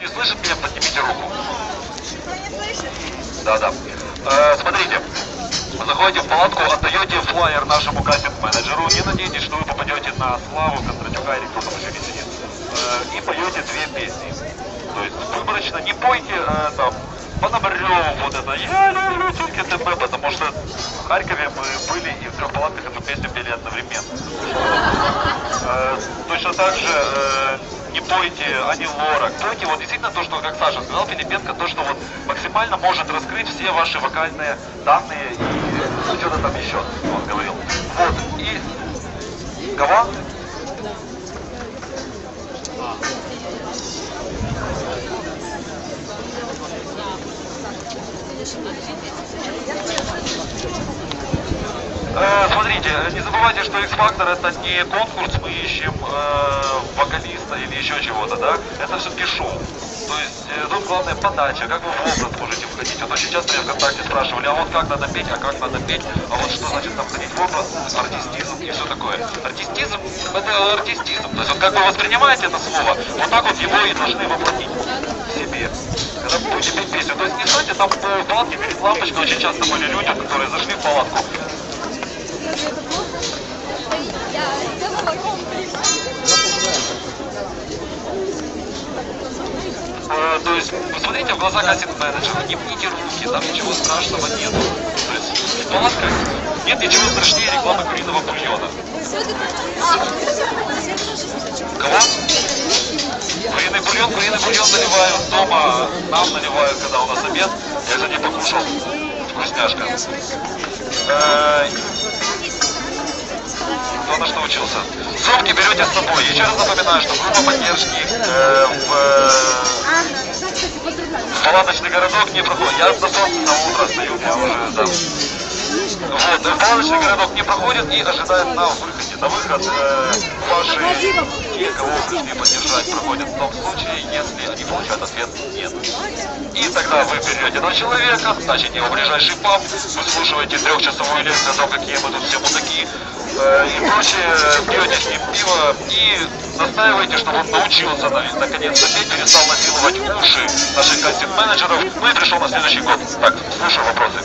не слышит меня, поднимите руку. Кто не слышит? Да, да. Э, смотрите, вы заходите в палатку, отдаете флайер нашему кастинг-менеджеру, не надейтесь, что вы попадете на Славу, Кондратюка или кто там еще сидит, Э, и поете две песни. То есть выборочно не пойте э, там Пономарев, вот это «Я люблю тюрки ТП», потому что в Харькове мы были и в трех палатках эту песню пели одновременно. Э, Точно так же э, не пойте Ани Лорак. Пойте вот действительно то, что, как Саша сказал, Филипенко, то, что вот максимально может раскрыть все ваши вокальные данные и что-то там еще, он говорил. Вот, и кого? Э, Смотрите, не забывайте, что X-Factor это не конкурс, мы ищем э, вокалиста или еще чего-то, да? Это все-таки шоу. То есть э, тут главное подача, как вы в образ можете входить. Вот очень часто меня ВКонтакте спрашивали, а вот как надо петь, а как надо петь, а вот что значит там входить в образ, артистизм и все такое. Артистизм это артистизм. То есть вот как вы воспринимаете это слово, вот так вот его и должны воплотить в себе. Когда будете петь песню. То есть не стойте там в палатке перед лампочкой, очень часто были люди, которые зашли в палатку, Я, я молоком пришла. Э, То есть, посмотрите в глаза кастинг-менеджера, не пните руки, там ничего страшного нет. То есть, в нет ничего страшнее рекламы куриного бульона. А, Кого? Куриный бульон, куриный бульон наливают дома, нам наливают, когда у нас обед. Я, кстати, покушал. Вкусняшка. Кто на что учился? Сумки берете с собой. Еще раз напоминаю, что группа поддержки э, в э, палаточный городок не проходит. Я на солнце на утро стою, я уже там. Вот, э, палаточный городок не проходит и ожидает на выходе. На выход э, ваши те, кого пришли поддержать, проходят в том случае, если они получают ответ «нет». И тогда вы берете этого человека, значит его ближайший паб, выслушиваете трехчасовую лекцию о том, какие мы тут все мудаки, э, и прочее, пьете с ним пиво и настаиваете, чтобы он научился на- наконец-то петь, перестал насиловать уши наших кастинг-менеджеров, ну и пришел на следующий год. Так, слушаю вопросы.